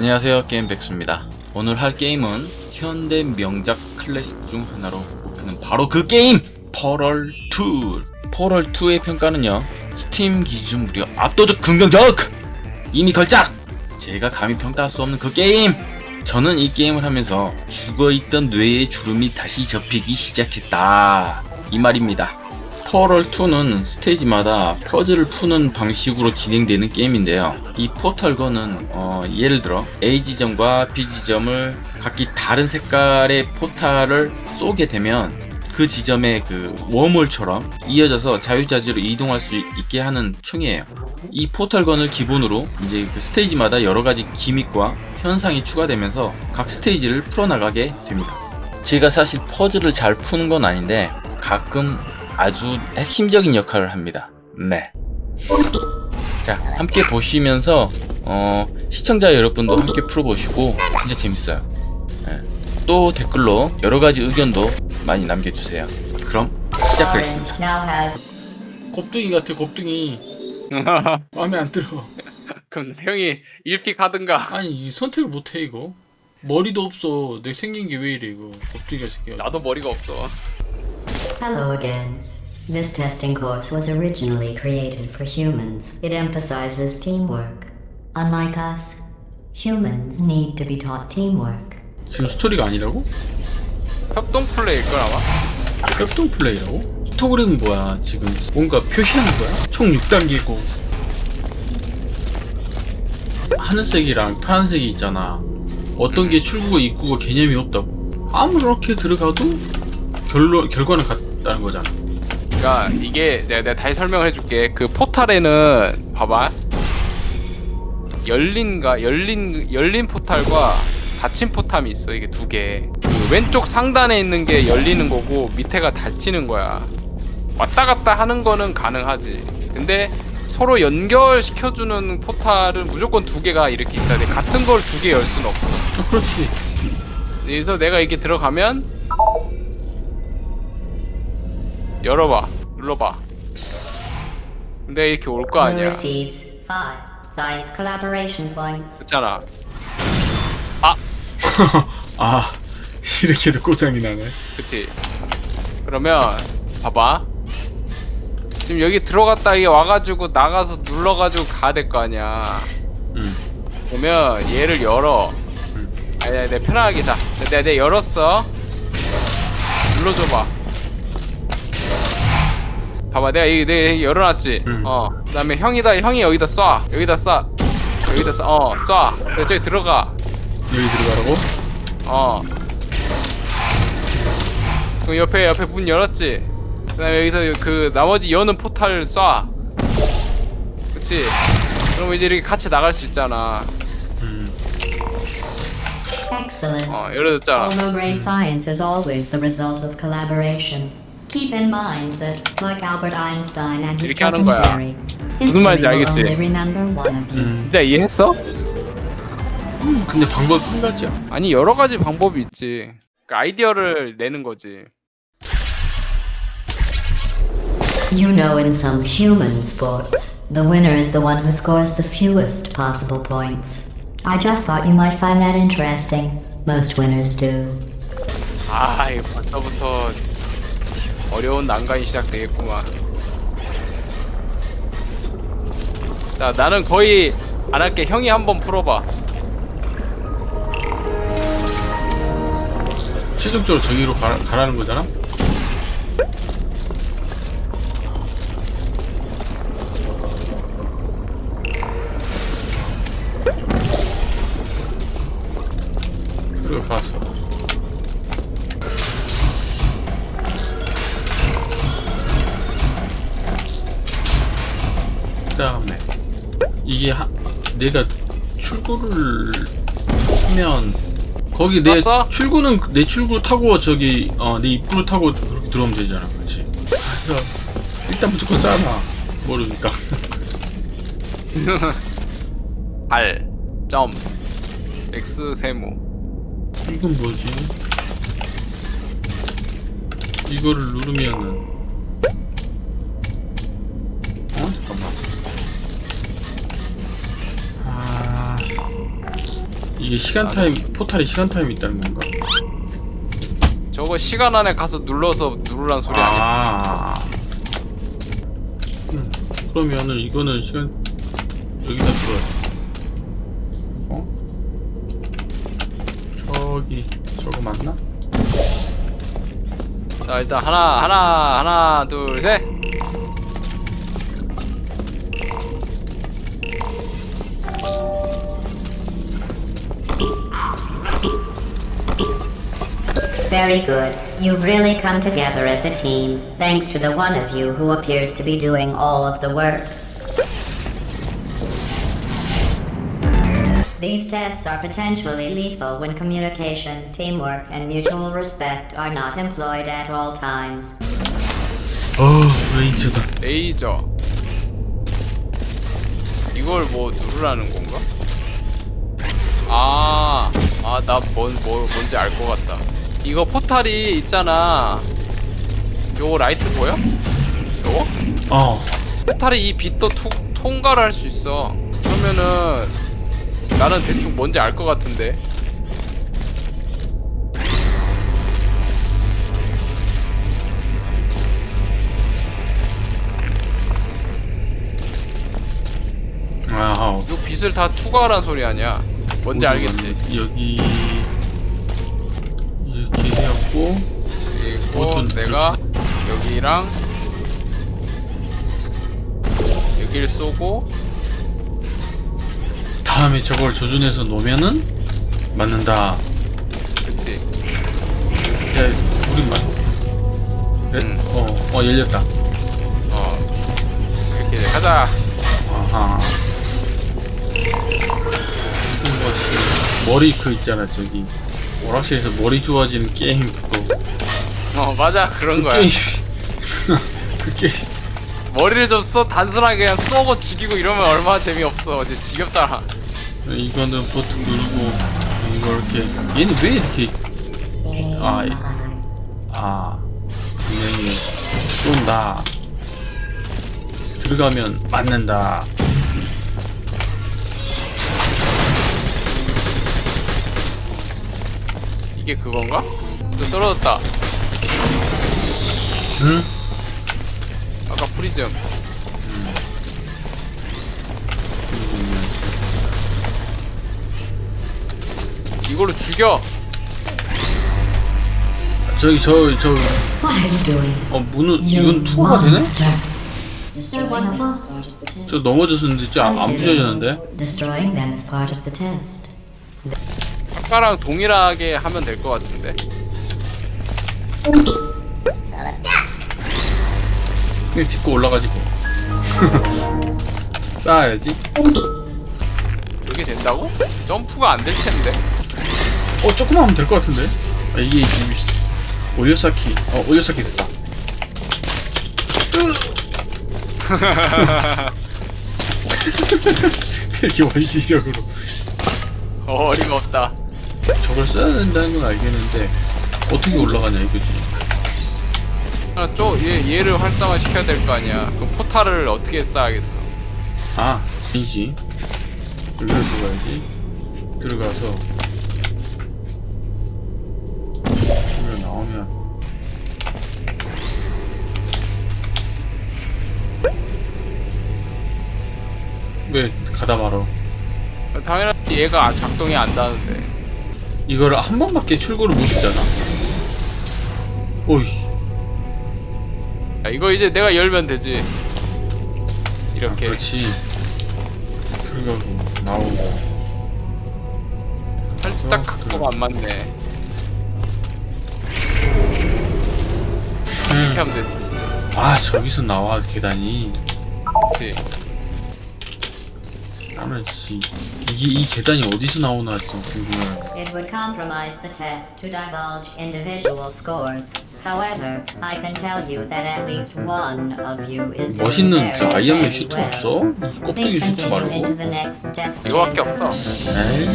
안녕하세요 게임백수입니다 오늘 할 게임은 현대 명작 클래식 중 하나로 꼽히는 바로 그 게임! 퍼럴2 퍼럴2의 평가는요 스팀 기준 무려 압도적 긍정적! 이미 걸작! 제가 감히 평가할 수 없는 그 게임! 저는 이 게임을 하면서 죽어있던 뇌의 주름이 다시 접히기 시작했다 이 말입니다 퍼럴2는 스테이지마다 퍼즐을 푸는 방식으로 진행되는 게임인데요. 이 포털건은 어, 예를 들어 A 지점과 B 지점을 각기 다른 색깔의 포탈을 쏘게 되면 그 지점의 그 웜홀처럼 이어져서 자유자재로 이동할 수 있게 하는 총이에요. 이 포털건을 기본으로 이제 그 스테이지마다 여러 가지 기믹과 현상이 추가되면서 각 스테이지를 풀어나가게 됩니다. 제가 사실 퍼즐을 잘 푸는 건 아닌데 가끔 아주 핵심적인 역할을 합니다. 네. 자, 함께 보시면서 어, 시청자 여러분도 함께 풀어보시고 진짜 재밌어요. 네. 또 댓글로 여러 가지 의견도 많이 남겨주세요. 그럼 시작하겠습니다. 곱둥이 같아, 곱둥이. 마음에 안 들어. 그럼 형이 1픽 하든가 아니 이 선택을 못해 이거. 머리도 없어. 내 생긴 게 왜 이래 이거. 곱둥이가 새끼야. 나도 머리가 없어 hello again. This testing course was originally created for humans. It emphasizes teamwork. Unlike us, humans need to be taught teamwork. 지금 스토리가 아니라고? 협동 플레이일 걸 아마 협동 플레이라고? 히토그램은 뭐야? 지금 뭔가 표시하는 거야? 총 6단계고 하늘색이랑 파란색이 있잖아 어떤 게 출구고 입구가 개념이 없다고 아무렇게 들어가도 결론, 결과는 같 다는 거잖아. 그러니까 이게 내가, 내가 다시 설명을 해줄게. 그 포탈에는 봐봐. 열린가 열린 열린 포탈과 닫힌 포탈이 있어 이게 두 개. 그 왼쪽 상단에 있는 게 열리는 거고 밑에가 닫히는 거야. 왔다 갔다 하는 거는 가능하지. 근데 서로 연결시켜주는 포탈은 무조건 두 개가 이렇게 있어야 돼 같은 걸 두 개 열 수는 없어. 아, 그렇지. 그래서 내가 이렇게 들어가면 열어봐. 눌러봐. 근데 이렇게 올 거 아니야. Points. 됐잖아. 아! 이렇게도 꼬장이 나네. 그치. 그러면 봐봐. 지금 여기 들어갔다 이게 와가지고 나가서 눌러가지고 가야 될 거 아니야. 응 그러면 얘를 열어. 아니 아니 내 편하게 자. 내가 내가 열었어. 눌러줘봐 봐봐 내가 이 내가 열어놨지? 응. 어 그다음에 형이다 형이 여기다 쏴. 여기다 쏴. 여기다 쏴어쏴. 그래 저기 들어가. 여기 들어가라고? 어. 그럼 옆에 옆에 문 열었지? 그다음에 여기서 그 나머지 여는 포탈 쏴. 그치? 그럼 이제 이렇게 같이 나갈 수 있잖아. 음. Excellent. 어 열어줬잖아. Although great science is always the result of collaboration, keep in mind that, like Albert Einstein and his 이렇게 하는 cousin 거야. Jerry, 무슨 history 말인지 will 알겠지? only remember one of you. 음. 진짜 이해했어? 근데 방법이 한 가지야 아니 여러 가지 방법이 있지 그 아이디어를 내는 거지 You know, in some human sports, the winner is the one who scores the fewest possible points. I just thought you might find that interesting. Most winners do. 아 이거 벌써부터 어려운 난관이 시작되겠구만. 자 나는 거의 안 할게. 형이 한번 풀어봐. 최종적으로 저기로 가, 가라는 거잖아? 그 다음에 이게 하, 내가 출구를 하면 거기 내 떴어? 출구는 내 출구 타고 저기 어내 입구를 타고 그렇게 들어오면 되잖아 그렇지? 그래서 일단 무조건 싸나 모르니까. 발, 점, X 세모. 이건 뭐지? 이거를 누르면은 이게 시간 타임 포탈에 시간 타임이 있다는 건가? 저거 시간 안에 가서 눌러서 누르란 소리 아니야? 아. 음, 그러면은 이거는 시간 여기다 들어야 어? 저기 저거 맞나? 자 일단 하나 하나 하나 둘 셋. Very good. You've really come together as a team, thanks to the one of you who appears to be doing all of the work. These tests are potentially lethal when communication, teamwork, and mutual respect are not employed at all times. 어 레이저다. 레이저. 이걸 뭐 누르라는 건가? 아, 아, 나 뭔, 뭐, 뭔지 알 것 같다. 이거 포탈이 있잖아. 요거 라이트 보여? 요거? 어. 포탈이 이 빛도 투, 통과를 할 수 있어. 그러면은 나는 대충 뭔지 알 것 같은데. 아. 요 빛을 다 투과하란 소리 아니야? 뭔지 알겠지? 여기 내가 여기랑 여기를 쏘고 다음에 저걸 조준해서 놓으면은 맞는다. 그치 야, 우리 맞. 그래? 음. 어, 어 열렸다. 어 이렇게 가자 아하. 이거 지금 머리 그 있잖아 저기 오락실에서 머리 좋아지는 게임 그거. 어 맞아. 그런 그 거야. 게임. 그 게임. 머리를 좀 써 단순하게 그냥 쏘고 죽이고 이러면 얼마나 재미없어. 이제 지겹잖아. 이거는 버튼 누르고 이거 이렇게 얘는 왜 이렇게 아, 이- 아 분명히 쏜다. 들어가면 맞는다. 이게 그건가? 또 떨어졌다 응? 아까 프리즘 이걸로 죽여 저기 저 저 What are you doing? 어 문은 이건 투어가 되네? monster! Destroying them is part of the test. 저 넘어졌었는데 저안 부셔졌는데 Destroying them is part of the test. 아까랑 동일하게 하면 될 것 같은데 그냥 딛고 올라가지고. 쌓아야지. 이게 된다고? 점프가 안 될 텐데. 어 조금만 하면 될 것 같은데? 아, 이게 지금 올려쌓기 어 올려쌓기 됐다. 되게 원시적으로. 어, 어림없다. 저걸 써야 된다는 건 알겠는데 어떻게 올라가냐 이거지? 하나 또 얘, 얘를 활성화 시켜야 될 거 아니야. 그럼 포탈을 어떻게 쌓아야겠어? 아 아니지. 여기로 들어가야지. 들어가서. 여기로 나오면. 왜 가다 말어. 당연히 얘가 작동이 안 다는데. 이거를 한 번밖에 출구를 못 쓰잖아 오이 야, 이거 이제 내가 열면 되지. 이렇게. 그렇지. 들어가고 나오고 살짝 어, 각도가 안 맞네. 이렇게 음. 하면 되지 아 저기서 나와 계단이. 그치 나는 씨 이게 이 계단이 어디서 나오나 지금 궁금해 It would compromise the test to divulge individual scores. However, I can tell you that at least one of you is doing 멋있는 저 very, 아이언맨 very 슈트 well. 없어? 이 껍데기 Please 슈트 continue into 말고 the next test. 이거밖에 없어 에이